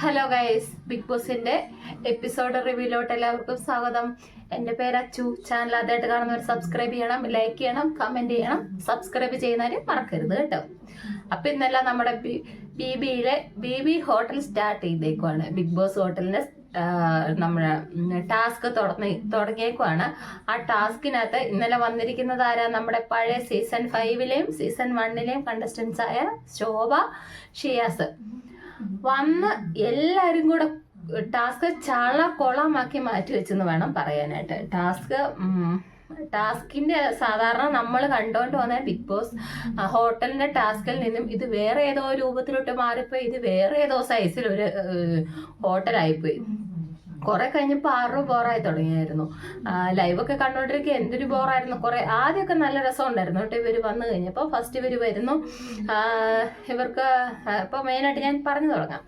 Hello guys big ബോസിന്റെ episode റിവ്യൂലോട്ട് എല്ലാവർക്കും സ്വാഗതം. എന്റെ പേര് അച്ചു. ചാനൽ ആദ്യമായിട്ട് കാണുന്നവർ സബ്സ്ക്രൈബ് ചെയ്യണം ലൈക്ക് ചെയ്യണം കമന്റ് ചെയ്യണം സബ്സ്ക്രൈബ് ചെയ്യുന്നവര് മറക്കരുത് കേട്ടോ. അപ്പൊ ഇന്നല്ല നമ്മുടെ ബി ബിയിലെ ബി ബി ഹോട്ടൽ സ്റ്റാർട്ട് ചെയ്തേക്കുവാണ്. ബിഗ് ബോസ് ഹോട്ടലിന്റെ നമ്മുടെ ടാസ്ക് തുടങ്ങി തുടങ്ങിയേക്കുവാണ്. ആ ടാസ്കിനകത്ത് ഇന്നലെ വന്നിരിക്കുന്നത് ആരാ? നമ്മുടെ പഴയ സീസൺ ഫൈവിലെയും സീസൺ വണ്ണിലെയും കണ്ടസ്റ്റൻസ് ആയ ശോഭ ഷിയാസ്. വന്ന് എല്ലാരും കൂടെ ടാസ്ക് ചള കൊളമാക്കി മാറ്റി വെച്ചെന്ന് വേണം പറയാനായിട്ട്. ടാസ്ക് ടാസ്കിന്റെ സാധാരണ നമ്മൾ കണ്ടോണ്ട് വന്ന ബിഗ് ബോസ് ഹോട്ടലിന്റെ ടാസ്കിൽ നിന്നും ഇത് വേറെ ഏതോ രൂപത്തിലോട്ട് മാറിപ്പോയി ഇത് വേറെ ഏതോ സൈസിൽ ഒരു ഹോട്ടലായിപ്പോയി. കുറെ കഴിഞ്ഞപ്പോൾ ആറ് ബോറായി തുടങ്ങിയായിരുന്നു. ലൈവൊക്കെ കണ്ടോണ്ടിരിക്കുക എന്തൊരു ബോറായിരുന്നു. കുറെ ആദ്യമൊക്കെ നല്ല രസം ഉണ്ടായിരുന്നു കേട്ടോ ഇവർ വന്നു കഴിഞ്ഞപ്പോൾ ഫസ്റ്റ് ഇവർ വരുന്നു. ഇവർക്ക് ഇപ്പോൾ മെയിനായിട്ട് ഞാൻ പറഞ്ഞു തുടങ്ങാം.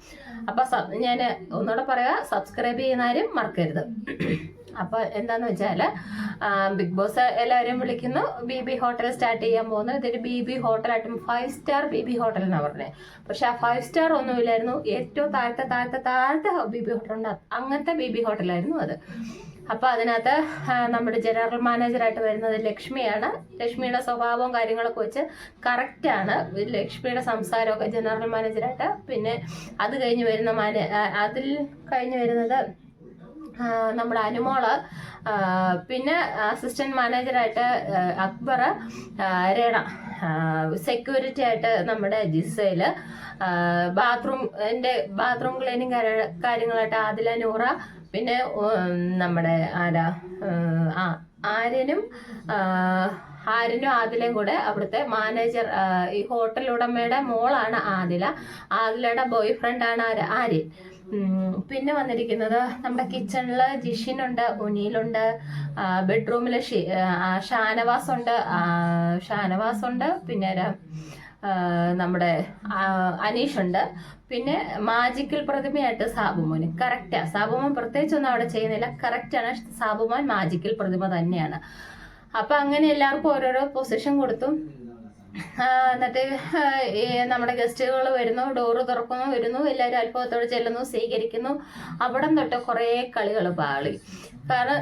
അപ്പോൾ ഞാൻ ഒന്നുകൂടെ പറയാ സബ്സ്ക്രൈബ് ചെയ്യുന്നാരും മറക്കരുത്. അപ്പോൾ എന്താന്ന് വെച്ചാൽ ബിഗ് ബോസ് എല്ലാവരും വിളിക്കുന്നു. ബി ബി ഹോട്ടൽ സ്റ്റാർട്ട് ചെയ്യാൻ പോകുന്നു. ഇതൊരു B B ഹോട്ടലായിട്ടും five star B B hotel എന്നാണ് പറഞ്ഞത് പക്ഷെ ആ ഫൈവ് സ്റ്റാർ ഒന്നുമില്ലായിരുന്നു. ഏറ്റവും താഴത്തെ താഴത്തെ താഴത്തെ ബി ബി ഹോട്ടലുണ്ട്. അങ്ങനത്തെ ബി ബി ഹോട്ടലായിരുന്നു അത്. അപ്പൊ അതിനകത്ത് നമ്മുടെ ജനറൽ മാനേജറായിട്ട് വരുന്നത് ലക്ഷ്മിയാണ്. ലക്ഷ്മിയുടെ സ്വഭാവവും കാര്യങ്ങളൊക്കെ വെച്ച് കറക്റ്റാണ്. ലക്ഷ്മിയുടെ സംസാരമൊക്കെ ജനറൽ മാനേജറായിട്ട്. പിന്നെ അത് കഴിഞ്ഞ് വരുന്ന മാനേ അതിൽ കഴിഞ്ഞ് വരുന്നത് നമ്മുടെ അനുമോൾ പിന്നെ അസിസ്റ്റന്റ് മാനേജറായിട്ട് അക്ബർ രേണ സെക്യൂരിറ്റി ആയിട്ട് നമ്മുടെ ജിസയിൽ ബാത്റൂം എന്റെ ബാത്റൂം ക്ലീനിങ് കാര്യങ്ങളായിട്ട് ആദില നൂറ പിന്നെ നമ്മുടെ ആരാ ആ ആര്യനും ആര്യനും ആദിലയും കൂടെ അവിടുത്തെ മാനേജർ ഈ ഹോട്ടൽ ഉടമയുടെ മോളാണ് ആദില. ആദിലയുടെ ബോയ് ഫ്രണ്ടാണ് ആര് ആര്യൻ. പിന്നെ വന്നിരിക്കുന്നത് നമ്മുടെ കിച്ചണിൽ ജിഷിനുണ്ട് ഒനിയിലുണ്ട് ബെഡ്റൂമിൽ ഷാനവാസ് ഉണ്ട് ഷാനവാസ് ഉണ്ട് പിന്നെ നമ്മുടെ അനീഷ് ഉണ്ട് പിന്നെ മാജിക്കൽ പ്രതിമയായിട്ട് സാബുമോൻ കറക്റ്റാ സാബുമോൻ പ്രത്യേകിച്ചൊന്നും അവിടെ ചെയ്യുന്നില്ല കറക്റ്റാണ് സാബുമോൻ മാജിക്കൽ പ്രതിമ തന്നെയാണ്. അപ്പൊ അങ്ങനെ എല്ലാവർക്കും ഓരോരോ പൊസിഷൻ കൊടുത്തു. എന്നിട്ട് നമ്മുടെ ഗസ്റ്റുകൾ വരുന്നു ഡോറ് തുറക്കുന്നു വരുന്നു എല്ലാവരും അത്ഭുതത്തോടെ ചെല്ലുന്നു സ്വീകരിക്കുന്നു. അവിടം തൊട്ട് കുറേ കളികൾ പാളി. കാരണം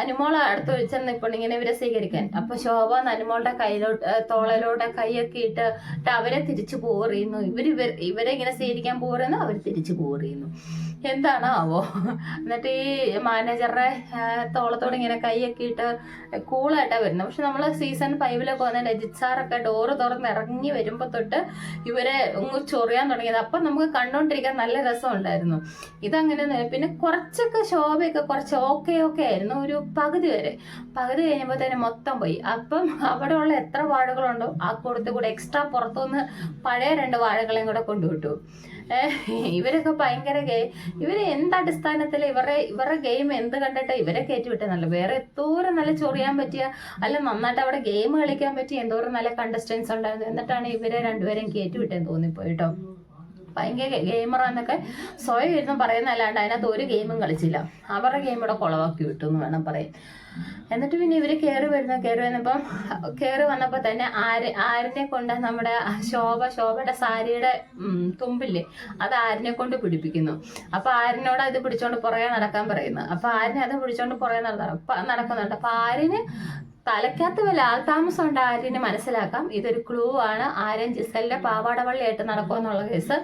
അനുമോള അടുത്ത് വിളിച്ചെന്ന് ഇപ്പോൾ ഇങ്ങനെ ഇവരെ സ്വീകരിക്കാൻ. അപ്പൊ ശോഭ അനുമോളുടെ കയ്യിലോട്ട് തോളലോടെ കൈയൊക്കെ ഇട്ട് ട്ട് അവരെ തിരിച്ചു പോറിയുന്നു ഇവർ ഇവരെ ഇങ്ങനെ സ്വീകരിക്കാൻ പോറുന്നു അവർ തിരിച്ചു പോറിയുന്നു എന്താണോ ആവോ എന്നിട്ട് ഈ മാനേജറുടെ തോളത്തോട് ഇങ്ങനെ കൈയൊക്കെ ഇട്ട് കൂളായിട്ടാണ് വരുന്നത്. പക്ഷെ നമ്മൾ സീസൺ ഫൈവിലൊക്കെ വന്ന രജിത് സാറൊക്കെ ഡോറ് തുറന്ന് ഇറങ്ങി വരുമ്പോൾ തൊട്ട് ഇവരെ ഒന്ന് ചൊറിയാൻ തുടങ്ങിയത്. അപ്പം നമുക്ക് കണ്ടോണ്ടിരിക്കാൻ നല്ല രസമുണ്ടായിരുന്നു. ഇതങ്ങനെ പിന്നെ കുറച്ചൊക്കെ ശോഭയൊക്കെ കുറച്ച് ഓക്കെ ഓക്കെ ആയിരുന്നു ഒരു പകുതി വരെ. പകുതി കഴിഞ്ഞപ്പോൾ തന്നെ മൊത്തം പോയി. അപ്പം അവിടെ ഉള്ള എത്ര വാഴകളുണ്ടോ ആ കൂടത്തിൽ കൂടെ എക്സ്ട്രാ പുറത്തുനിന്ന് പഴയ രണ്ട് വാഴകളെയും കൂടെ കൊണ്ടുവിട്ടു. ഇവരൊക്കെ ഭയങ്കര ഗെയിം ഇവർ എന്ത് അടിസ്ഥാനത്തിൽ ഇവരുടെ ഗെയിം എന്ത് കണ്ടിട്ട് ഇവരെ കയറ്റി നല്ല വേറെ എന്തോരം നല്ല ചൊറിയാൻ പറ്റിയ അല്ല നന്നായിട്ട് അവിടെ ഗെയിം കളിക്കാൻ പറ്റിയ എന്തോരം നല്ല കണ്ടസ്റ്റൻസ് ഉണ്ടായിരുന്നു എന്നിട്ടാണ് ഇവരെ രണ്ടുപേരെയും കയറ്റി വിട്ടേന്ന് തോന്നിപ്പോയി കേട്ടോ. ഭയങ്കര ഗെയിമറാന്നൊക്കെ സ്വയം ഇരുന്ന് പറയുന്നതല്ലാണ്ട് അതിനകത്ത് ഒരു ഗെയിമും കളിച്ചില്ല. അവരുടെ ഗെയിം ഇവിടെ കുളവാക്കി വിട്ടു എന്ന് വേണം പറയാൻ. എന്നിട്ട് പിന്നെ ഇവർ കയറി വരുന്ന കയറി വന്നപ്പം കയറി വന്നപ്പോൾ തന്നെ ആര് ആരിനെ കൊണ്ട് നമ്മുടെ ശോഭ ശോഭയുടെ സാരിയുടെ തുമ്പില്ലേ അത് ആരിനെ കൊണ്ട് പിടിപ്പിക്കുന്നു. അപ്പൊ ആരിനോട് അത് പിടിച്ചോണ്ട് പുറകെ നടക്കാൻ പറയുന്നു. അപ്പൊ ആരിനെ അത് പിടിച്ചോണ്ട് പുറകെ നടക്കുന്നുണ്ട്. അപ്പൊ ആരിന് തലയ്ക്കകത്ത് വല്ല ആൾതാമസം ഉണ്ട് ആര്യന് മനസ്സിലാക്കാം. ഇതൊരു ക്ലൂ ആണ്. ആര്യൻ ജിസലിന്റെ പാവാട വള്ളിയായിട്ട് നടക്കുമെന്നുള്ള കേസ്.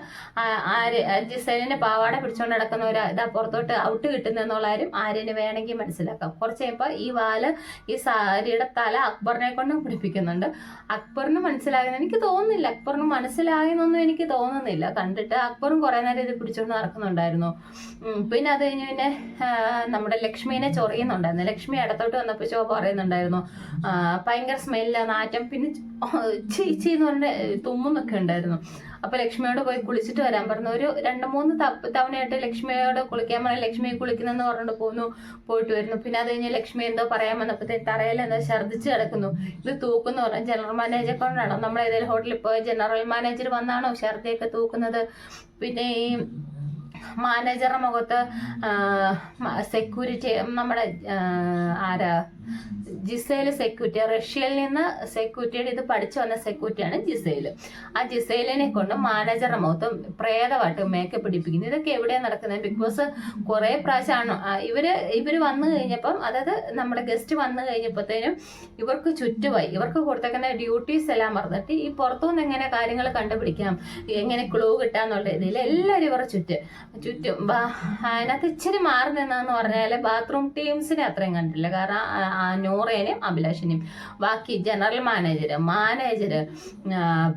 ആര്യ ജിസലിന്റെ പാവാട പിടിച്ചോണ്ട് നടക്കുന്നവര് ഇതാ പുറത്തോട്ട് ഔട്ട് കിട്ടുന്നെന്നുള്ള കാര്യം ആര്യന് വേണമെങ്കിൽ മനസ്സിലാക്കാം. കുറച്ച് കഴിയുമ്പോൾ ഈ വാൽ ഈ സാരിയുടെ തല അക്ബറിനെ കൊണ്ടും പിടിപ്പിക്കുന്നുണ്ട്. അക്ബറിന് മനസ്സിലാകുന്ന എനിക്ക് തോന്നുന്നില്ല. അക്ബറിന് മനസ്സിലായെന്നൊന്നും എനിക്ക് തോന്നുന്നില്ല. കണ്ടിട്ട് അക്ബറും കുറെ നേരം ഇത് പിടിച്ചോണ്ട് നടക്കുന്നുണ്ടായിരുന്നു. പിന്നെ അത് കഴിഞ്ഞ് പിന്നെ നമ്മുടെ ലക്ഷ്മീനെ ചൊറിയുന്നുണ്ടായിരുന്നു. ലക്ഷ്മി ഇടത്തോട്ട് വന്നപ്പോൾ ചോ പറയുന്നുണ്ടായിരുന്നു ഭയങ്കര സ്മെല്ല് നാറ്റം പിന്നെ ചീച്ചി എന്ന് പറഞ്ഞ തുമ്മുന്നൊക്കെ ഉണ്ടായിരുന്നു. അപ്പൊ ലക്ഷ്മിയോട് പോയി കുളിച്ചിട്ട് വരാൻ പറഞ്ഞു. ഒരു രണ്ട് മൂന്ന് തവണയായിട്ട് ലക്ഷ്മിയോട് കുളിക്കാൻ പറഞ്ഞ. ലക്ഷ്മി കുളിക്കുന്നെന്ന് പറഞ്ഞിട്ട് പോന്നു പോയിട്ട് വരുന്നു. പിന്നെ അത് കഴിഞ്ഞ് ലക്ഷ്മി എന്തോ പറയാൻ വന്നപ്പോഴത്തെ തറയിൽ എന്തോ ഛർദ്ദിച്ച് കിടക്കുന്നു. ഇത് തൂക്കുന്നു പറഞ്ഞു. ജനറൽ മാനേജർ കൊണ്ടാണോ. നമ്മൾ ഏതെങ്കിലും ഹോട്ടലിൽ പോയ ജനറൽ മാനേജർ വന്നാണോ ഛർദിയൊക്കെ തൂക്കുന്നത്? പിന്നെ ഈ മാനേജറുടെ മുഖത്ത് സെക്യൂരിറ്റി നമ്മുടെ ആരാ? ജിസേൽ സെക്യൂരിറ്റി റഷ്യയിൽ നിന്ന് സെക്യൂരിറ്റിയുടെ ഇത് പഠിച്ചു വന്ന സെക്യൂരിറ്റിയാണ് ജിസേൽ ആ ജിസൈലിനെ കൊണ്ട് മാനേജറുടെ മുഖത്ത് പ്രേതമായിട്ട് മേക്കപ്പ് പിടിപ്പിക്കുന്നു. ഇതൊക്കെ എവിടെയാണ് നടക്കുന്നത്? ബിഗ് ബോസ് കുറേ പ്രാവശ്യമാണ്. ഇവർ ഇവർ വന്നു കഴിഞ്ഞപ്പം അതായത് നമ്മുടെ ഗസ്റ്റ് വന്നു കഴിഞ്ഞപ്പോഴത്തേനും ഇവർക്ക് ചുറ്റുമായി ഇവർക്ക് കൊടുത്തേക്കുന്ന ഡ്യൂട്ടീസ് എല്ലാം മറന്നിട്ട് ഈ പുറത്തുനിന്ന് എങ്ങനെ കാര്യങ്ങൾ കണ്ടുപിടിക്കാം? എങ്ങനെ ക്ലൂ കിട്ടാന്നുള്ള ഇതിൽ എല്ലാവരും ഇവരുടെ ചുറ്റ് ചുറ്റും. അതിനകത്ത് ഇച്ചിരി മാറി നിന്നെന്ന് പറഞ്ഞാൽ ബാത്റൂം ടീംസിനെ അത്രയും കണ്ടില്ല കാരണം നൂറേനെയും അഭിലാഷിനെയും ബാക്കി ജനറൽ മാനേജർ മാനേജർ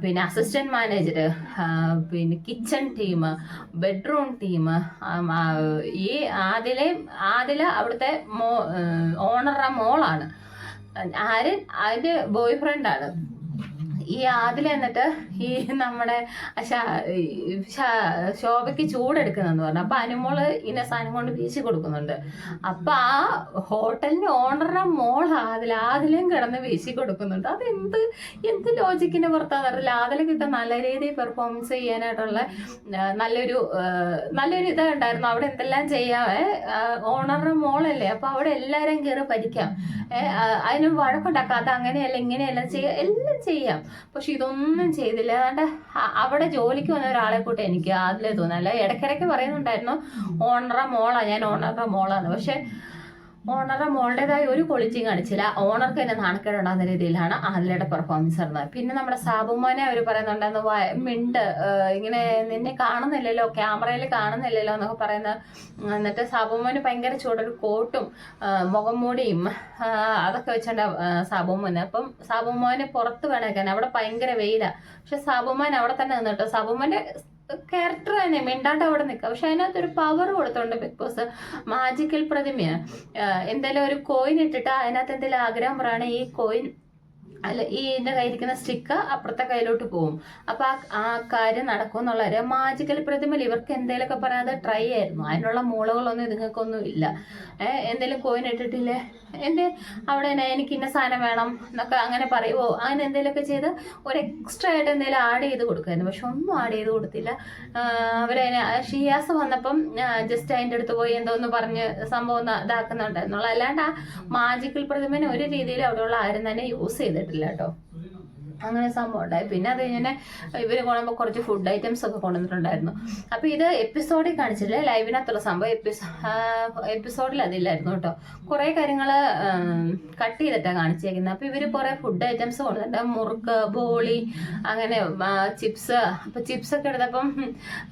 പിന്നെ അസിസ്റ്റന്റ് മാനേജർ പിന്നെ കിച്ചൺ ടീം ബെഡ്റൂം ടീം ഈ ആദിലെ ആദില അവിടുത്തെ മോ ഓണറുടെ മോളാണ്. ആര്? അതിന്റെ ബോയ് ഫ്രണ്ടാണ് ഈ ആദില എന്നിട്ട് ഈ നമ്മുടെ ശോഭയ്ക്ക് ചൂടെടുക്കുന്നെന്ന് പറഞ്ഞു. അപ്പൊ അനുമോൾ ഇന്ന സാധനം കൊണ്ട് വീശി കൊടുക്കുന്നുണ്ട്. അപ്പൊ ആ ഹോട്ടലിന്റെ ഓണറുടെ മോൾ ആദില ആദിലും കിടന്ന് വീശി കൊടുക്കുന്നുണ്ട്. അത് എന്ത് എന്ത് ലോജിക്കിന്റെ പുറത്താന്ന് അറിയില്ല ആദിലക്കൊക്കെ നല്ല രീതിയിൽ പെർഫോമൻസ് ചെയ്യാനായിട്ടുള്ള നല്ലൊരു നല്ലൊരു ഇത് ഉണ്ടായിരുന്നു അവിടെ എന്തെല്ലാം ചെയ്യാവേ ഓണറുടെ മോളല്ലേ? അപ്പൊ അവിടെ എല്ലാരും കയറി ഭരിക്കാം അതിന് വഴക്കുണ്ടാക്കാം. അത് അങ്ങനെയല്ല ഇങ്ങനെയല്ല ചെയ്യാം. എല്ലാം ചെയ്യാം. പക്ഷെ ഇതൊന്നും ചെയ്തില്ല. അതുകൊണ്ട് അവിടെ ജോലിക്ക് വന്ന ഒരാളെ കൂട്ടി എനിക്ക് അതിലേ തോന്നല്ല ഇടയ്ക്കിടയ്ക്ക് പറയുന്നുണ്ടായിരുന്നു ഓണറ മോളാ ഞാൻ ഓണറ മോളാണ് പക്ഷെ ഓണറുടെ മോളുടേതായ ഒരു ക്വാളിറ്റിയും കാണിച്ചില്ല. ഓണർക്ക് തന്നെ നാണക്കേടുണ്ടാകുന്ന രീതിയിലാണ് ആദിലയുടെ പെർഫോമൻസ് നടന്നത്. പിന്നെ നമ്മുടെ സാബുമോനെ അവർ പറയുന്നുണ്ടെന്ന് മിണ്ട് ഇങ്ങനെ നിന്നെ കാണുന്നില്ലല്ലോ ക്യാമറയിൽ കാണുന്നില്ലല്ലോ എന്നൊക്കെ പറയുന്ന എന്നിട്ട് സാബുമോന് ഭയങ്കര ചൂടൊരു കോട്ടും മുഖം മൂടിയും അതൊക്കെ വെച്ചോണ്ട് സാബുമോന് അപ്പം സാബുമോന് പുറത്ത് വേണേക്കാൻ അവിടെ ഭയങ്കര വെയിലാണ് പക്ഷെ സാബുമോൻ അവിടെ തന്നെ നിന്നിട്ടോ? സാബുമോന്റെ ക്യാരക്ടർ തന്നെ മിണ്ടാണ്ട് അവിടെ നിൽക്കുക. പക്ഷെ അതിനകത്ത് ഒരു പവർ കൊടുത്തോണ്ട് ബിഗ് ബോസ് മാജിക്കൽ പ്രതിമയാണ് എന്തെങ്കിലും ഒരു കോയിൻ ഇട്ടിട്ട് അതിനകത്ത് എന്തെങ്കിലും ആഗ്രഹം പറയുകയാണെങ്കിൽ ഈ കോയിൻ അല്ല ഈ എന്റെ കയ്യിരിക്കുന്ന സ്റ്റിക്ക് അപ്പുറത്തെ കയ്യിലോട്ട് പോകും. അപ്പൊ ആ കാര്യം നടക്കും എന്നുള്ള മാജിക്കൽ പ്രതിമയിൽ ഇവർക്ക് എന്തെങ്കിലുമൊക്കെ പറയാതെ ട്രൈ ആയിരുന്നു. അതിനുള്ള മൂളകളൊന്നും ഇതുങ്ങൾക്കൊന്നും ഇല്ല. എന്തെങ്കിലും കോയിൻ ഇട്ടിട്ടില്ലേ? എന്റെ അവിടെ എനിക്ക് ഇന്ന സാധനം വേണം എന്നൊക്കെ അങ്ങനെ പറയുമോ അങ്ങനെ എന്തെങ്കിലുമൊക്കെ ചെയ്ത് ഒരു എക്സ്ട്രാ ആയിട്ട് എന്തെങ്കിലും ആഡ് ചെയ്ത് കൊടുക്കുമായിരുന്നു. പക്ഷെ ഒന്നും ആഡ് ചെയ്ത് കൊടുത്തില്ല. അവരതിനെ ഷിയാസ് വന്നപ്പം ജസ്റ്റ് അതിന്റെ അടുത്ത് പോയി എന്തോ ഒന്ന് പറഞ്ഞ് സംഭവം ഇതാക്കുന്നുണ്ടായിരുന്നുള്ളൂ. അല്ലാണ്ട് ആ മാജിക്കൽ പ്രതിമനെ ഒരു രീതിയിൽ അവിടെയുള്ള ആരും തന്നെ യൂസ് ചെയ്തിട്ടില്ല കേട്ടോ. അങ്ങനെ സംഭവം ഉണ്ടായി. പിന്നെ അത് കഴിഞ്ഞാൽ ഇവർ കൊണ്ടുമ്പോൾ കുറച്ച് ഫുഡ് ഐറ്റംസ് ഒക്കെ കൊണ്ടുവന്നിട്ടുണ്ടായിരുന്നു. അപ്പോൾ ഇത് എപ്പിസോഡിൽ കാണിച്ചില്ല? ലൈവിനകത്തുള്ള സംഭവം എപ്പിസോ എപ്പിസോഡിൽ അതില്ലായിരുന്നു കേട്ടോ. കുറേ കാര്യങ്ങൾ കട്ട് ചെയ്തിട്ടാണ് കാണിച്ചേക്കുന്നത് അപ്പോൾ ഇവർ കുറേ ഫുഡ് ഐറ്റംസ് കൊണ്ടുവന്നിട്ടുണ്ട്. മുറുക്ക് ബോളി അങ്ങനെ ചിപ്സ് അപ്പോൾ ചിപ്സ് ഒക്കെ എടുത്തപ്പം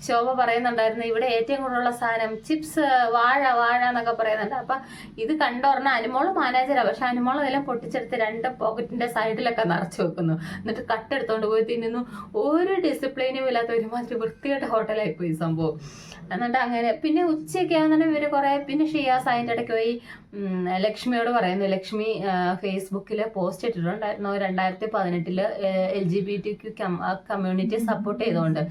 ശോഭ പറയുന്നുണ്ടായിരുന്നു ഇവിടെ ഏറ്റവും കൂടുതലുള്ള സാധനം ചിപ്സ് വാഴ വാഴ എന്നൊക്കെ പറയുന്നുണ്ട്. അപ്പം ഇത് കണ്ടോർണ അനുമോൾ മാനേജറാണ് പക്ഷെ അനുമോൾ അതെല്ലാം പൊട്ടിച്ചെടുത്ത് രണ്ട് പോക്കറ്റിന്റെ സൈഡിലൊക്കെ നിറച്ചു വെക്കുന്നു. എന്നിട്ട് കട്ടെടുത്തോണ്ട് പോയി. തിന്നുന്നു. ഒരു ഡിസിപ്ലിനും ഇല്ലാത്ത ഒരുമാതിരി വൃത്തികെട്ട ഹോട്ടലായി പോയി സംഭവം. എന്നിട്ട് അങ്ങനെ പിന്നെ ഉച്ചയൊക്കെ ആകുന്ന ഇവർ കുറെ പിന്നെ ഷിയാസ് അതിന്റെ ഇടയ്ക്ക് പോയി ലക്ഷ്മിയോട് പറയുന്നു. ലക്ഷ്മി ഫേസ്ബുക്കിൽ പോസ്റ്റ് ഇട്ടിട്ടുണ്ടായിരുന്നു. രണ്ടായിരത്തി പതിനെട്ടിൽ L G B T community support ചെയ്തുകൊണ്ട്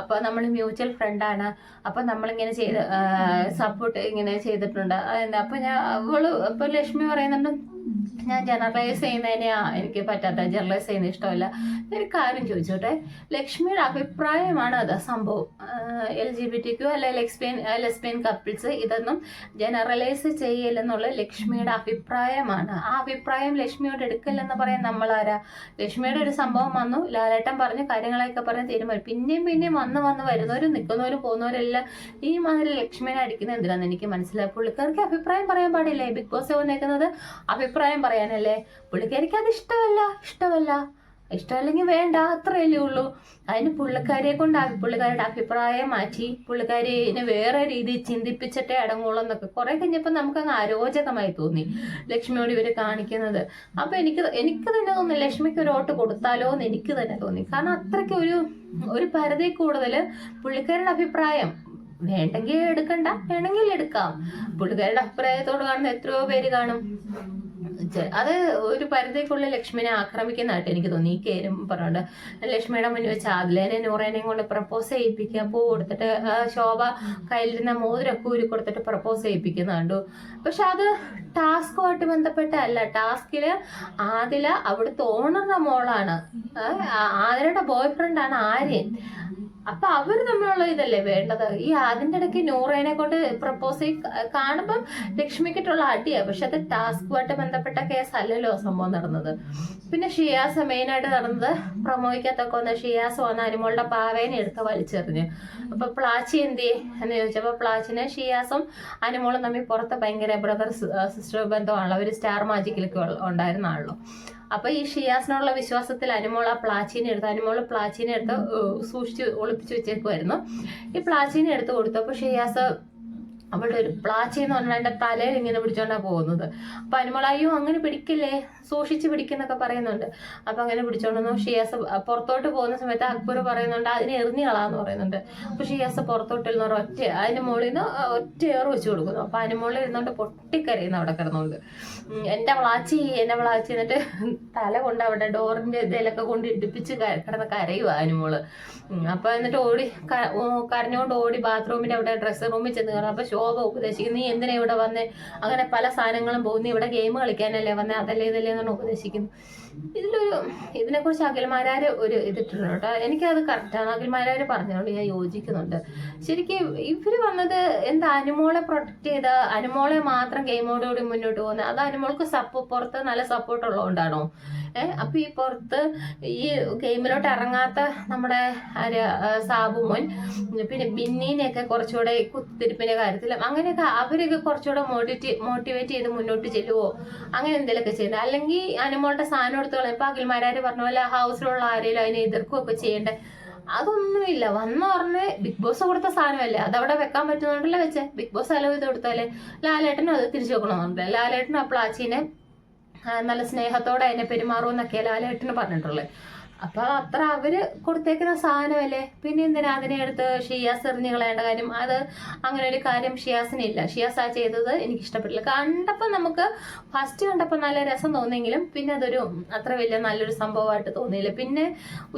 അപ്പോൾ നമ്മൾ മ്യൂച്വൽ ഫ്രണ്ടാണ് അപ്പോൾ നമ്മളിങ്ങനെ ചെയ്ത് സപ്പോർട്ട് ഇങ്ങനെ ചെയ്തിട്ടുണ്ട്. അപ്പൊ അപ്പോൾ ഞാൻ അവൾ അപ്പോൾ ലക്ഷ്മി പറയുന്നുണ്ട് ഞാൻ ജനറലൈസ് ചെയ്യുന്നതിനെയാ എനിക്ക് പറ്റാത്ത ജനറലൈസ് ചെയ്യുന്ന ഇഷ്ടമല്ല. ഒരു കാര്യം ചോദിച്ചോട്ടെ? ലക്ഷ്മിയുടെ അഭിപ്രായമാണ് അത് സംഭവം. L G B T Q അല്ലെ ലെക്സ്പിയൻ കപ്പിൾസ് ഇതൊന്നും ജനറലൈസ് ചെയ്യില്ലെന്നുള്ള ലക്ഷ്മിയുടെ അഭിപ്രായമാണ്. ആ അഭിപ്രായം ലക്ഷ്മിയോട് എടുക്കില്ലെന്ന് പറയാൻ നമ്മളാരാ? ലക്ഷ്മിയുടെ ഒരു സംഭവം വന്നു. ലാലേട്ടൻ പറഞ്ഞ് കാര്യങ്ങളൊക്കെ പറഞ്ഞ് തീരുമാനം. പിന്നെയും പിന്നെയും വന്ന് വന്ന് വരുന്നവരും നിൽക്കുന്നവരും പോകുന്നവരെല്ലാം ഈ മാതിരി ലക്ഷ്മിനെ അടിക്കുന്നത് എന്തിനാന്ന് എനിക്ക് മനസ്സിലായി. പുള്ളിക്കാർക്ക് അഭിപ്രായം പറയാൻ പാടില്ലേ? ബിഗ് ബോസ് വന്നേക്കുന്നത് അഭിപ്രായം പറയാനല്ലേ? പുള്ളിക്കാരിക്ക് അത് ഇഷ്ടമല്ല ഇഷ്ടമല്ല. ഇഷ്ടമല്ലെങ്കിൽ വേണ്ട അത്രയല്ലേ ഉള്ളൂ. അതിന് പുള്ളിക്കാരിയെ കൊണ്ട് പുള്ളിക്കാരുടെ അഭിപ്രായം മാറ്റി പുള്ളിക്കാരിനെ വേറെ രീതിയിൽ ചിന്തിപ്പിച്ചിട്ടേ അടങ്ങുള്ളൂ എന്നൊക്കെ കുറെ കഴിഞ്ഞപ്പോൾ നമുക്കങ്ങ് അരോചകമായി തോന്നി ലക്ഷ്മിയോട് ഇവർ കാണിക്കുന്നത്. അപ്പൊ എനിക്ക് എനിക്ക് തന്നെ തോന്നി ലക്ഷ്മിക്ക് ഒരു വോട്ട് കൊടുത്താലോ എന്ന് എനിക്ക് തന്നെ തോന്നി. കാരണം അത്രയ്ക്ക് ഒരു ഒരു പരിധി കൂടുതൽ പുള്ളിക്കാരുടെ അഭിപ്രായം വേണ്ടെങ്കിൽ എടുക്കണ്ട വേണമെങ്കിൽ എടുക്കാം. പുള്ളിക്കാരുടെ അഭിപ്രായത്തോട് കാണുന്ന എത്രയോ പേര് കാണും. അത് ഒരു പരിധിക്കുള്ള ലക്ഷ്മിനെ ആക്രമിക്കുന്നതായിട്ട് എനിക്ക് തോന്നി. ഈ കേരും പറഞ്ഞുണ്ട് ലക്ഷ്മിയുടെ മുന്നിൽ വെച്ച് ആദിലേനെ നൂറേനെയും കൊണ്ട് പ്രപ്പോസ് ചെയ്യിപ്പിക്കുക പൂ കൊടുത്തിട്ട് ശോഭ കയ്യിലിരുന്ന മോതിരൊക്കെ ഊരി കൊടുത്തിട്ട് പ്രപ്പോസ് ചെയ്യിപ്പിക്കുന്ന കണ്ടു. പക്ഷെ അത് ടാസ്കുമായിട്ട് ബന്ധപ്പെട്ടല്ല ടാസ്കിൽ ആദില അവിടുത്തെ ഓണറുടെ മോളാണ്. ആദിലയുടെ ബോയ് ഫ്രണ്ടാണ് ആര്യൻ. അപ്പൊ അവർ തമ്മിലുള്ള ഇതല്ലേ വേണ്ടത്? ഈ അതിന്റെ ഇടയ്ക്ക് നൂറേനെ കൊണ്ട് പ്രപ്പോസ് കാണുമ്പം ലക്ഷ്മിക്കിട്ടുള്ള അടിയാ. പക്ഷെ അത് ടാസ്കുമായിട്ട് ബന്ധപ്പെട്ട കേസ് അല്ലല്ലോ സംഭവം നടന്നത്. പിന്നെ ഷിയാസ് മെയിനായിട്ട് നടന്നത് പ്രമോഹിക്കത്തൊക്കെ വന്ന ഷിയാസ് വന്ന അനുമോളുടെ പാവേനെ എടുത്ത് വലിച്ചെറിഞ്ഞു. അപ്പൊ പ്ലാച്ചി എന്തി എന്ന് ചോദിച്ചപ്പോ പ്ലാച്ചിനെ ഷിയാസും അനുമോളും തമ്മിൽ പുറത്ത് ഭയങ്കര ബ്രദർ സിസ്റ്റർ ബന്ധമാണല്ലോ. ഒരു സ്റ്റാർ മാജിക്കിലൊക്കെ ഉണ്ടായിരുന്ന ആണല്ലോ അപ്പൊ ഈ ഷിയാസിനുള്ള വിശ്വാസത്തിൽ അനുമോൾ ആ പ്ലാച്ചീനെ എടുത്ത് അനുമോൾ പ്ലാച്ചീനെ എടുത്ത് സൂക്ഷിച്ച് ഒളിപ്പിച്ചു വെച്ചേക്കുമായിരുന്നു ഈ പ്ലാച്ചീനെ എടുത്ത് കൊടുത്തു അപ്പൊ ഷിയാസ് അവളുടെ ഒരു പ്ലാച്ചി എന്ന് പറഞ്ഞാൽ എന്റെ തലയിൽ ഇങ്ങനെ പിടിച്ചോണ്ടാ പോകുന്നത്. അപ്പൊ അനുമളായും അങ്ങനെ പിടിക്കില്ലേ? സൂക്ഷിച്ച് പിടിക്കുന്നൊക്കെ പറയുന്നുണ്ട്. അപ്പൊ അങ്ങനെ പിടിച്ചോണ്ടെന്നു ഷിയാസ് പുറത്തോട്ട് പോകുന്ന സമയത്ത് അക്ബർ പറയുന്നുണ്ട് അതിനെ എറിഞ്ഞു കളാന്ന് പറയുന്നുണ്ട്. അപ്പൊ ഷിയാസ് പുറത്തോട്ട് ഇരുന്ന ഒറ്റ അതിന് മുകളിൽ നിന്ന് ഒറ്റ ഏറ് വെച്ച് കൊടുക്കുന്നു. അപ്പൊ അനുമോളിൽ ഇരുന്നോണ്ട് പൊട്ടിക്കരയുന്നു അവിടെ കിടന്നുകൊണ്ട്. എന്റെ പ്ലാച്ചി എന്റെ പ്ലാച്ചി. എന്നിട്ട് തല കൊണ്ട് അവിടെ ഡോറിന്റെ ഇതിലൊക്കെ കൊണ്ട് ഇടിപ്പിച്ച് കിടന്ന് കരയുക അനുമോൾ. അപ്പം എന്നിട്ട് ഓടി കരഞ്ഞുകൊണ്ട് ഓടി ബാത്റൂമിന്റെ അവിടെ ഡ്രസ്സ് റൂമിൽ ചെന്ന് കയറും. അപ്പൊ ശോഭ ഉപദേശിക്കുന്നു. നീ എന്തിനാ ഇവിടെ വന്ന്? അങ്ങനെ പല സാധനങ്ങളും പോകുന്നു. ഇവിടെ ഗെയിം കളിക്കാനല്ലേ വന്നേ? അതല്ലേ ഇതല്ലേ എന്നാണ് ഉപദേശിക്കുന്നു. ഇതിലൊരു ഇതിനെക്കുറിച്ച് അഖിൽമാരാര് ഒരു ഇതിട്ടുണ്ട് കേട്ടോ. എനിക്കത് കറക്റ്റാണ് അഖിൽമാരാര് പറഞ്ഞോളൂ ഞാൻ യോജിക്കുന്നുണ്ട്. ശരിക്കും ഇവർ വന്നത് എന്താ അനുമോളെ പ്രൊട്ടക്ട് ചെയ്ത അനുമോളെ മാത്രം ഗെയിമോടുകൂടി മുന്നോട്ട് പോകുന്നത് അത് അനുമോൾക്ക് സപ്പോ പുറത്ത് നല്ല സപ്പോർട്ട് ഉള്ളതുകൊണ്ടാണോ? ഏഹ് അപ്പൊ ഈ പുറത്ത് ഈ ഗെയിമിലോട്ട് ഇറങ്ങാത്ത നമ്മുടെ സാബു മോൻ പിന്നെ ബിന്നീനെയൊക്കെ കുറച്ചുകൂടെ കുത്തിരിപ്പിന്റെ കാര്യത്തിൽ അങ്ങനെയൊക്കെ അവരൊക്കെ കുറച്ചുകൂടെ മോട്ടിവേറ്റ് മോട്ടിവേറ്റ് ചെയ്ത് മുന്നോട്ട് ചെല്ലുവോ? അങ്ങനെ എന്തെങ്കിലുമൊക്കെ ചെയ്യുന്നത് അല്ലെങ്കിൽ അനുമോളുടെ സാധനം എടുത്തോളം ഇപ്പൊ അഖിൽമാരാര് പറഞ്ഞ പോലെ ഹൗസിലുള്ള ആരെങ്കിലും അതിനെ എതിർക്കുകയൊക്കെ ചെയ്യേണ്ട? അതൊന്നുമില്ല. വന്ന് പറഞ്ഞ് ബിഗ് ബോസ് കൊടുത്ത സാധനമല്ലേ? അതവിടെ വെക്കാൻ പറ്റുന്നുണ്ടല്ലോ വെച്ചേ? ബിഗ് ബോസ് അലവ് ഇത് കൊടുത്താലേ ലാലേട്ടനും അത് തിരിച്ചു വെക്കണമെന്നുണ്ട് ലാലേട്ടനും ആ നല്ല സ്നേഹത്തോടെ അതിനെ പെരുമാറുമെന്നൊക്കെ ലാലേട്ടന് പറഞ്ഞിട്ടുള്ളത്. അപ്പൊ അത്ര അവർ കൊടുത്തേക്കുന്ന സാധനമല്ലേ? പിന്നെ എന്തിനാ അതിനെ എടുത്ത് ഷിയാസ് എറിഞ്ഞ് കളയേണ്ട കാര്യം? അത് അങ്ങനെ ഒരു കാര്യം ഷിയാസിനില്ല ഷിയാസ് ആ ചെയ്തത് എനിക്ക് ഇഷ്ടപ്പെട്ടില്ല. കണ്ടപ്പോൾ നമുക്ക് ഫസ്റ്റ് കണ്ടപ്പോൾ നല്ല രസം തോന്നിയെങ്കിലും പിന്നെ അതൊരു അത്ര വലിയ നല്ലൊരു സംഭവമായിട്ട് തോന്നിയില്ല. പിന്നെ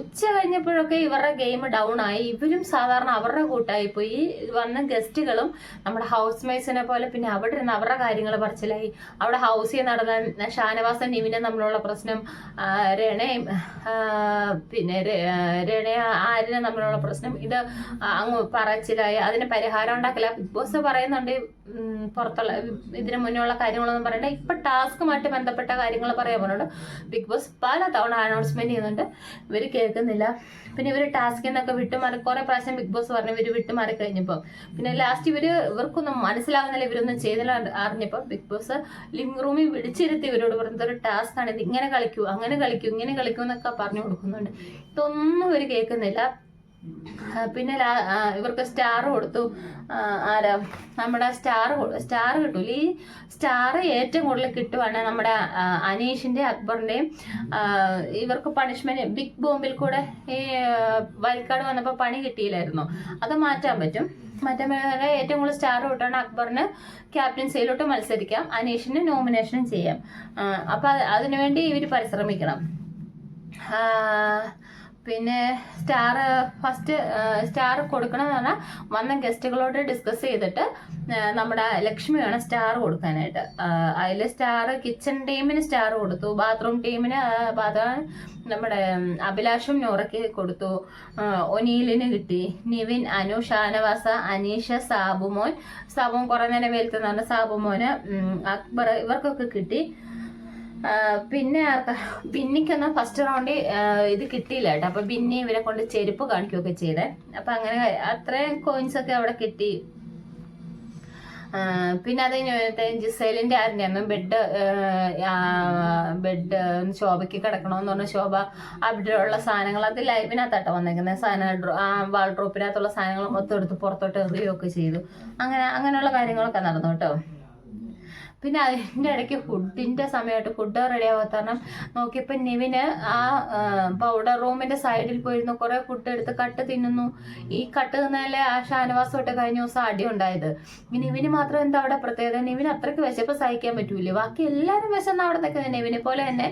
ഉച്ച കഴിഞ്ഞപ്പോഴൊക്കെ ഇവരുടെ ഗെയിം ഡൗൺ ആയി. ഇവരും സാധാരണ അവരുടെ കൂട്ടായി പോയി. വന്ന ഗസ്റ്റുകളും നമ്മുടെ ഹൗസ് മേറ്റ്സിനെ പോലെ പിന്നെ അവിടെ ഇരുന്ന് അവരുടെ കാര്യങ്ങൾ പറച്ചിലായി. അവിടെ ഹൗസിൽ നടന്ന ഷാനവാസൻ നിവിനെ നമ്മളുള്ള പ്രശ്നം രണയും പിന്നെ രണ ആര്യനും തമ്മിലുള്ള പ്രശ്നം ഇത് അങ്ങ് പറച്ചിലായി. അതിന് പരിഹാരം ഉണ്ടാക്കില്ല ബിഗ് ബോസ് പറയുന്നുണ്ട് പുറത്തുള്ള ഇതിനു മുന്നേ കാര്യങ്ങളൊന്നും പറയണ്ട. ഇപ്പൊ ടാസ്കുമായിട്ട് ബന്ധപ്പെട്ട കാര്യങ്ങൾ പറയാൻ പോകുന്നുണ്ട് ബിഗ് ബോസ് പല തവണ അനൗൺസ്മെന്റ് ചെയ്യുന്നുണ്ട്. ഇവർ കേൾക്കുന്നില്ല. പിന്നെ ഇവർ എന്നൊക്കെ നിന്നൊക്കെ വിട്ടുമാറി കുറെ പ്രാവശ്യം ബിഗ് ബോസ് പറഞ്ഞു ഇവർ വിട്ടുമാറി കഴിഞ്ഞപ്പോൾ പിന്നെ ലാസ്റ്റ് ഇവർ ഇവർക്കൊന്നും മനസ്സിലാകുന്നില്ല ഇവരൊന്നും ചെയ്തില്ല അറിഞ്ഞപ്പോ ബിഗ് ബോസ് ലിവിംഗ് റൂമിൽ വിളിച്ചിരുത്തി ഇവരോട് പറഞ്ഞത് ഒരു ടാസ്ക് ആണ് ഇത് ഇങ്ങനെ കളിക്കൂ അങ്ങനെ കളിക്കൂ ഇങ്ങനെ കളിക്കൂ എന്നൊക്കെ പറഞ്ഞു കൊടുക്കുന്നുണ്ട്. ഇതൊന്നും ഇവർ കേൾക്കുന്നില്ല. പിന്നെ ഇവർക്ക് സ്റ്റാർ കൊടുത്തു. ആരാ? നമ്മുടെ സ്റ്റാർ സ്റ്റാർ കിട്ടൂല? ഈ സ്റ്റാർ ഏറ്റവും കൂടുതൽ കിട്ടുവാണ് നമ്മുടെ അനീഷിന്റെ അക്ബറിന്റെയും. ഇവർക്ക് പണിഷ്മെന്റ് ബിഗ് ബോംബിൽ കൂടെ ഈ വയൽക്കാട് വന്നപ്പോൾ പണി കിട്ടിയില്ലായിരുന്നു. അത് മാറ്റാൻ പറ്റും. മറ്റേ ഏറ്റവും കൂടുതൽ സ്റ്റാർ കിട്ടാണ് അക്ബറിന്. ക്യാപ്റ്റൻസിയിലോട്ട് മത്സരിക്കാം. അനീഷിന് നോമിനേഷനും ചെയ്യാം. അപ്പൊ അത് അതിനുവേണ്ടി ഇവർ പരിശ്രമിക്കണം. പിന്നെ സ്റ്റാർ ഫസ്റ്റ് സ്റ്റാർ കൊടുക്കണമെന്ന് പറഞ്ഞാൽ വന്ന ഗസ്റ്റുകളോട് ഡിസ്കസ് ചെയ്തിട്ട് നമ്മുടെ ലക്ഷ്മിയാണ് സ്റ്റാർ കൊടുക്കാനായിട്ട്. അതിൽ സ്റ്റാർ കിച്ചൺ ടീമിന് സ്റ്റാർ കൊടുത്തു. ബാത്റൂം ടീമിന് ബാത്റൂം നമ്മുടെ അഭിലാഷും നോറയ്ക്ക് കൊടുത്തു. ഒനീലിന് കിട്ടി. നിവിൻ അനു ഷാനവാസ അനീഷ സാബുമോൻ സാബുമോൻ കുറേ നേരം വെയിലത്ത് സാബുമോന് അക്ബർ ഇവർക്കൊക്കെ കിട്ടി. പിന്നെ ബിന്നിക്കൊന്നും ഫസ്റ്റ് റൗണ്ടിൽ ഇത് കിട്ടിയില്ല കേട്ടോ. അപ്പൊ ബിന്നി ഇവരെ കൊണ്ട് ചെരുപ്പ് കാണിക്കുകയൊക്കെ ചെയ്തേ. അപ്പൊ അങ്ങനെ അത്രയും കോയിൻസ് ഒക്കെ അവിടെ കിട്ടി. പിന്നെ അത് ജിസേലിന്റെ അന്ന് ബെഡ് ബെഡ് ശോഭയ്ക്ക് കിടക്കണമെന്ന് പറഞ്ഞ ശോഭ അവിടെയുള്ള സാധനങ്ങൾ അത് ലൈവിനകത്താട്ടോ വന്നേക്കുന്നത് സാധനം വാൾഡ്രോപ്പിനകത്തുള്ള സാധനങ്ങൾ മൊത്തം എടുത്ത് പുറത്തോട്ട് എറിയുകയൊക്കെ ചെയ്തു. അങ്ങനെ അങ്ങനെയുള്ള കാര്യങ്ങളൊക്കെ നടന്നു കേട്ടോ. പിന്നെ അതിന്റെ ഇടയ്ക്ക് ഫുഡിന്റെ സമയമായിട്ട് ഫുഡ് റെഡി ആവാത്ത കാരണം നോക്കിയപ്പോൾ നിവിന് ആ പൗഡർ റൂമിന്റെ സൈഡിൽ പോയിരുന്നു കുറേ ഫുഡ് എടുത്ത് കട്ട് തിന്നുന്നു. ഈ കട്ട് തിന്നാലേ ആ ഷാനവാസമായിട്ട് കഴിഞ്ഞ ദിവസം അടി ഉണ്ടായത്. നിവിന് മാത്രം എന്താ അവിടെ പ്രത്യേകത? നിവിന് അത്രയ്ക്ക് വിശപ്പ് സഹിക്കാൻ പറ്റൂലേ ബാക്കി എല്ലാവരും വിശന്ന അവിടെ നിൽക്കുന്നത്. നിവിനെ പോലെ തന്നെ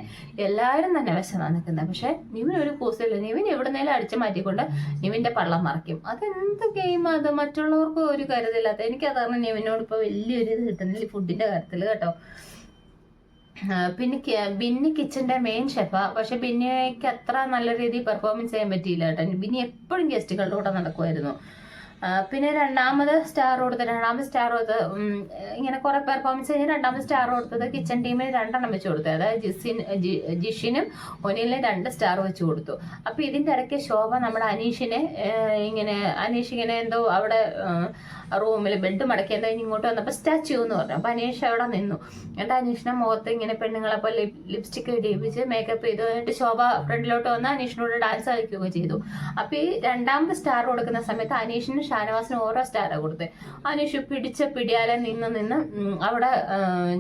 എല്ലാവരും തന്നെ വിശന്നാണ് നിൽക്കുന്നത്. പക്ഷെ നിവിന് ഒരു കൂസില്ല നിവിൻ എവിടുന്നേലും അടിച്ചു മാറ്റിക്കൊണ്ട് നിവിന്റെ പള്ളം മറിക്കും അതെന്ത് ഗെയിം അത്? മറ്റുള്ളവർക്ക് ഒരു കരുതില്ലാത്ത എനിക്കതാണ് നിവിനോട് ഇപ്പോൾ വലിയൊരു ഇത് കിട്ടുന്നില്ല ഫുഡിന്റെ കാര്യത്തിൽ കേട്ടോ. പിന്നെ ബിന്നി കിച്ചന്റെ മെയിൻ ഷെഫാ പക്ഷെ ബിന്നിക്ക് അത്ര നല്ല രീതിയിൽ പെർഫോമൻസ് ചെയ്യാൻ പറ്റിയില്ല കേട്ടോ. ബിന്നി എപ്പോഴും ഗസ്റ്റുകളുടെ കൂടെ നടക്കുമായിരുന്നു. പിന്നെ രണ്ടാമത് സ്റ്റാർ കൊടുത്തത്. രണ്ടാമത് സ്റ്റാർ കൊടുത്ത് ഇങ്ങനെ കുറെ പെർഫോമൻസ് കഴിഞ്ഞ് രണ്ടാമത് സ്റ്റാർ കൊടുത്തത് കിച്ചൺ ടീമിന് രണ്ടെണ്ണം വെച്ച് കൊടുത്തു അതായത് ജിസിൻ ജിഷിനും ഒനിലിനും രണ്ട് സ്റ്റാർ വെച്ച് കൊടുത്തു. അപ്പൊ ഇതിന്റെ ഇടയ്ക്ക് ശോഭ നമ്മുടെ അനീഷിനെ ഇങ്ങനെ അനീഷ് ഇങ്ങനെ എന്തോ അവിടെ റൂമിൽ ബെഡ് മടക്കി എന്താ ഇങ്ങോട്ട് വന്നപ്പോൾ സ്റ്റാച്യു എന്ന് പറഞ്ഞു. അപ്പൊ അനീഷ് അവിടെ നിന്നു. എന്നിട്ട് അനീഷിനെ മുഖത്ത് ഇങ്ങനെ പെണ്ണുങ്ങളെ പോലെ ലിപ്സ്റ്റിക് ഇടിപ്പിച്ച് മേക്കപ്പ് ചെയ്തു. എന്നിട്ട് ശോഭ ഫ്രണ്ടിലോട്ട് വന്ന് അനീഷിനോട് ഡാൻസ് കളിക്കുകയൊക്കെ ചെയ്തു. അപ്പൊ ഈ രണ്ടാമത് സ്റ്റാർ കൊടുക്കുന്ന സമയത്ത് അനീഷിനും ഷാനവാസിനും ഓരോ സ്റ്റാറാണ് കൊടുത്തത് അനുഷ് പിടിച്ച പിടിയാലെ നിന്ന് നിന്ന് അവിടെ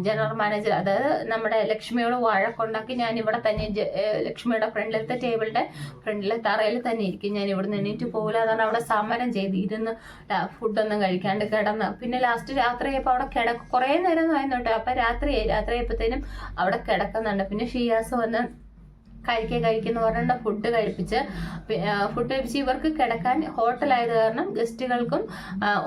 ജനറൽ മാനേജർ അതായത് നമ്മുടെ ലക്ഷ്മിയോട് വഴക്കുണ്ടാക്കി ഞാൻ ഇവിടെ തന്നെ ലക്ഷ്മിയുടെ ഫ്രണ്ടിലത്തെ ടേബിളിന്റെ ഫ്രണ്ടിലെ തറയിൽ തന്നെ ഇരിക്കും. ഞാൻ ഇവിടെ എണീറ്റ് പോകില്ല അതാണ് അവിടെ സമരം ചെയ്ത് ഇരുന്ന് ഫുഡൊന്നും കഴിക്കാണ്ട് കിടന്ന്. പിന്നെ ലാസ്റ്റ് രാത്രി ആയപ്പോൾ അവിടെ കിടക്കും കുറേ നേരം ആയിരുന്നു കേട്ടോ അപ്പൊ രാത്രി ആയപ്പോഴത്തേനും അവിടെ കിടക്കുന്നുണ്ട്. പിന്നെ ഷിയാസ് വന്ന് കഴിക്കുക കഴിക്കുന്ന പറഞ്ഞ ഫുഡ് കഴിപ്പിച്ച് ഫുഡ് കഴിപ്പിച്ച് ഇവർക്ക് കിടക്കാൻ ഹോട്ടലായത് കാരണം ഗസ്റ്റുകൾക്കും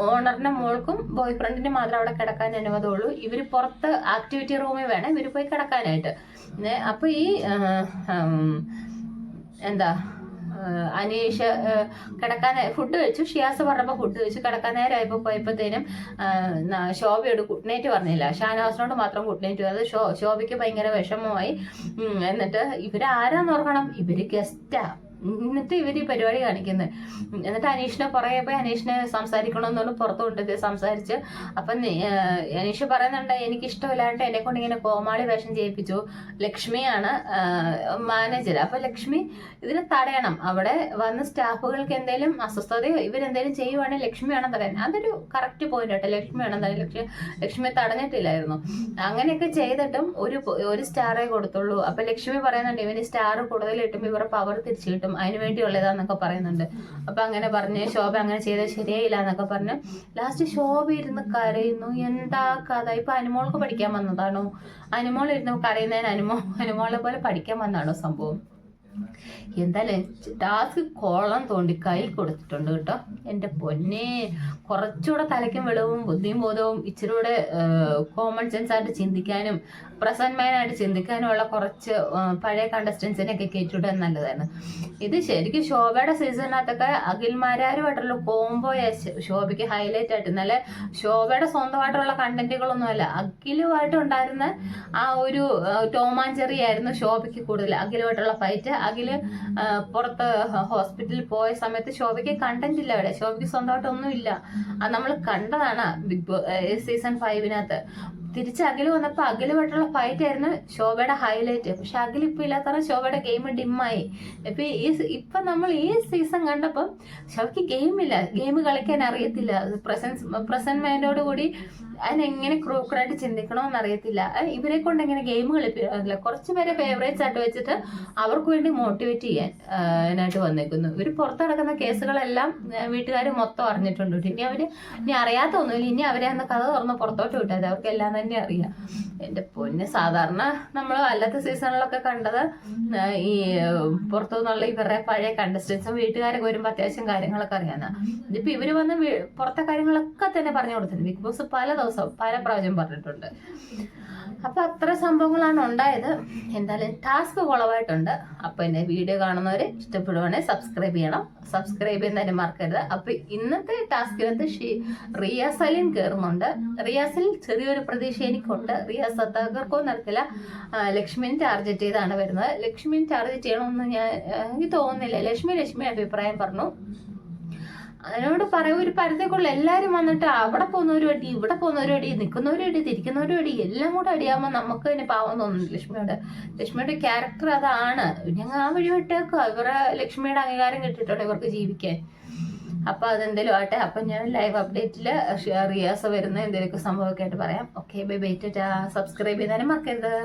ഓണറിന്റെ മോൾക്കും ബോയ് ഫ്രണ്ടിനും മാത്രം അവിടെ കിടക്കാൻ അനുവാദമുള്ളൂ. ഇവർ പുറത്ത് ആക്ടിവിറ്റി റൂമിൽ വേണം ഇവർ പോയി കിടക്കാനായിട്ട്. അപ്പോൾ അപ്പൊ ഈ എന്താ അനീഷ് കിടക്കാൻ ഫുഡ് വെച്ചു. ഷിയാസ് പറഞ്ഞപ്പോൾ ഫുഡ് വെച്ചു. കിടക്കാൻ നേരമായപ്പോൾ പോയപ്പോഴത്തേനും ശോഭയോട് ഗുഡ് നൈറ്റ് പറഞ്ഞില്ല. ഷാനവാസിനോട് മാത്രം ഗുഡ് നൈറ്റ് അത് ശോ ശോഭയ്ക്ക് ഭയങ്കര വിഷമമായി. എന്നിട്ട് ഇവരാരാന്ന് ഓർക്കണം. ഇവർ ഗസ്റ്റാ എന്നിട്ട് ഇവർ ഈ പരിപാടി കാണിക്കുന്നത് എന്നിട്ട് അനീഷിനെ പുറകെ പോയി അനീഷിനെ സംസാരിക്കണമെന്നുള്ള പുറത്തു കൊണ്ടുപോയി സംസാരിച്ച്. അപ്പം അനീഷ് പറയുന്നുണ്ട് എനിക്ക് ഇഷ്ടമില്ലാണ്ട് എന്നെ കൊണ്ട് ഇങ്ങനെ കോമാളി വേഷം ചെയ്യിപ്പിച്ചു. ലക്ഷ്മിയാണ് മാനേജർ അപ്പൊ ലക്ഷ്മി ഇതിനെ തടയണം. അവിടെ വന്ന സ്റ്റാഫുകൾക്ക് എന്തെങ്കിലും അസ്വസ്ഥതയോ ഇവരെന്തെങ്കിലും ചെയ്യുവാണെങ്കിൽ ലക്ഷ്മിയാണ് തടയാൻ. അതൊരു കറക്റ്റ് പോയിന്റ് കേട്ടോ ലക്ഷ്മിയാണ് തടയാൻ. ലക്ഷ്മി ലക്ഷ്മി തടഞ്ഞിട്ടില്ലായിരുന്നു. അങ്ങനെയൊക്കെ ചെയ്തിട്ടും ഒരു ഒരു സ്റ്റാറേ കൊടുത്തുള്ളൂ. അപ്പൊ ലക്ഷ്മി പറയുന്നുണ്ട് ഇവന് സ്റ്റാർ കൂടുതൽ കിട്ടുമ്പോൾ ഇവരുടെ പവർ തിരിച്ചു കിട്ടും. അതിന് വേണ്ടിയുള്ളതാന്നൊക്കെ പറയുന്നുണ്ട്. അപ്പൊ അങ്ങനെ പറഞ്ഞ് ശോഭ അങ്ങനെ ചെയ്ത ശരിയായില്ല എന്നൊക്കെ പറഞ്ഞ് ലാസ്റ്റ് ശോഭ ഇരുന്ന് കരയുന്നു. എന്താ കഥ? ഇപ്പൊ അനുമോൾക്ക് പഠിക്കാൻ വന്നതാണോ? അനുമോൾ ഇരുന്ന് കരയുന്നതിന് അനുമോ അനുമോളെ പോലെ പഠിക്കാൻ വന്നതാണോ സംഭവം? എന്തായാലും ടാസ്ക് കോളം തോണ്ടി കൈ കൊടുത്തിട്ടുണ്ട് കേട്ടോ. എന്റെ പൊന്നെ കുറച്ചുകൂടെ തലയ്ക്കും വെളിവും ബുദ്ധിയും ബോധവും ഇച്ചിരി കൂടെ കോമൺ സെൻസ് ആയിട്ട് ചിന്തിക്കാനും പ്രസന്റ് ചിന്തിക്കാനും ഉള്ള കുറച്ച് പഴയ കണ്ടസ്റ്റൻസിനെയൊക്കെ കയറ്റിവിടാൻ നല്ലതാണ്. ഇത് ശരിക്കും ശോഭയുടെ സീസണിനകത്തൊക്കെ അഖിൽമാരാരുമായിട്ടുള്ള കോംബോ ശോഭയ്ക്ക് ഹൈലൈറ്റ് ആയിട്ട് നല്ല ശോഭയുടെ സ്വന്തമായിട്ടുള്ള കണ്ടന്റുകളൊന്നുമല്ല അഖിലുമായിട്ട് ഉണ്ടായിരുന്ന ആ ഒരു ടോമാഞ്ചെറി ആയിരുന്നു ശോഭയ്ക്ക് കൂടുതൽ അഖിലുമായിട്ടുള്ള ഫൈറ്റ് അഖിൽ പുറത്ത് ഹോസ്പിറ്റലിൽ പോയ സമയത്ത് ശോഭയ്ക്ക് കണ്ടന്റ് ഇല്ല അവിടെ. ശോഭയ്ക്ക് സ്വന്തമായിട്ടൊന്നും ഒന്നുമില്ല അത് നമ്മൾ കണ്ടതാണ് ബിഗ് ബോ സീസൺ ഫൈവിനകത്ത് തിരിച്ച് അഖിൽ വന്നപ്പോൾ അഖിലുമായിട്ടുള്ള ഫൈറ്റ് ആയിരുന്നു ശോഭയുടെ ഹൈലൈറ്റ് പക്ഷെ അഖിൽ ഇപ്പൊ ഇല്ലാത്ത ശോഭയുടെ ഗെയിം ഡിമ്മായി. ഇപ്പൊ ഈ ഇപ്പൊ നമ്മൾ ഈ സീസൺ കണ്ടപ്പം ശോഭയ്ക്ക് ഗെയിമില്ല ഗെയിം കളിക്കാൻ അറിയത്തില്ല. പ്രസൻസ് പ്രസന്റ് മൈൻഡോട് കൂടി അതിനെങ്ങനെ ക്രൂക്കറായിട്ട് ചിന്തിക്കണമെന്ന് അറിയത്തില്ല. ഇവരെ കൊണ്ട് എങ്ങനെ ഗെയിം കളിപ്പില്ല കുറച്ച് പേരെ ഫേവറേറ്റ്സ് ആയിട്ട് വെച്ചിട്ട് അവർക്ക് വേണ്ടി മോട്ടിവേറ്റ് ചെയ്യാൻ ആയിട്ട് വന്നേക്കുന്നു. ഇവർ പുറത്ത് നടക്കുന്ന കേസുകളെല്ലാം വീട്ടുകാർ മൊത്തം അറിഞ്ഞിട്ടുണ്ട്. ഇനി അവർ ഇനി അറിയാത്ത ഒന്നുമില്ല. ഇനി അവരെ അന്ന് കഥ തുറന്ന് പുറത്തോട്ട് വിട്ടത് അവർക്ക് എല്ലാം തന്നെ അറിയാം. എന്റെ പൊന്ന് സാധാരണ നമ്മൾ അല്ലാത്ത സീസണിലൊക്കെ കണ്ടത് ഈ പുറത്തു നിന്നുള്ള ഇവരുടെ പഴയ കണ്ടസ്റ്റൻസും വീട്ടുകാരൊക്കെ വരുമ്പോൾ അത്യാവശ്യം കാര്യങ്ങളൊക്കെ അറിയാനാ ഇതിപ്പോ ഇവർ വന്ന് പുറത്തെ കാര്യങ്ങളൊക്കെ തന്നെ പറഞ്ഞു കൊടുത്തിട്ടുണ്ട്. ബിഗ് ബോസ് പല ദിവസവും പല പ്രാവശ്യം പറഞ്ഞിട്ടുണ്ട്. അപ്പൊ അത്ര സംഭവങ്ങളാണ് ഉണ്ടായത്. എന്തായാലും ടാസ്ക് കുളവായിട്ടുണ്ട്. അപ്പൊ എന്റെ വീഡിയോ കാണുന്നവര് ഇഷ്ടപ്പെടുവാണെങ്കിൽ സബ്സ്ക്രൈബ് ചെയ്യണം. സബ്സ്ക്രൈബ് ചെയ്യുന്നതിന് മറക്കരുത്. അപ്പൊ ഇന്നത്തെ ടാസ്കിനകത്ത് റിയാസലിൻ റിയ സലീം കയറുന്നുണ്ട് റിയാസലിൻ ചെറിയൊരു പ്രതീക്ഷ എനിക്കുണ്ട് റിയ തകർക്കോ നടത്തില്ല ലക്ഷ്മിൻ ടാർഗറ്റ് ചെയ്താണ് വരുന്നത്. ലക്ഷ്മിൻ ടാർഗറ്റ് ചെയ്യണമെന്ന് ഞാൻ എനിക്ക് തോന്നുന്നില്ല. ലക്ഷ്മി ലക്ഷ്മി അഭിപ്രായം പറഞ്ഞു. അതിനോട് പറയും ഒരു പരിധിക്കുള്ള എല്ലാരും വന്നിട്ട് അവിടെ പോകുന്നവരും അടി ഇവിടെ പോകുന്നവരും അടി നിൽക്കുന്നവരും അടി തിരിക്കുന്നവരും അടി എല്ലാം കൂടെ അടിയാകുമ്പോൾ നമുക്ക് തന്നെ പാവം തോന്നുന്നു ലക്ഷ്മിയോട്. ലക്ഷ്മിയുടെ ക്യാരക്ടർ അതാണ്. ഞങ്ങൾ ആ വഴി വിട്ടേക്കുക ഇവരെ ലക്ഷ്മിയുടെ അംഗീകാരം കിട്ടിയിട്ടുണ്ട് ഇവർക്ക് ജീവിക്കാൻ. അപ്പൊ അതെന്തേലും ആട്ടെ അപ്പൊ ഞാൻ ലൈവ് അപ്ഡേറ്റിൽ റിയാസ് വരുന്ന എന്തെങ്കിലുമൊക്കെ സംഭവമൊക്കെ ആയിട്ട് പറയാം. ഓക്കെ ബൈ ബൈ സബ്സ്ക്രൈബ് ചെയ്താലും മറക്കരുത്.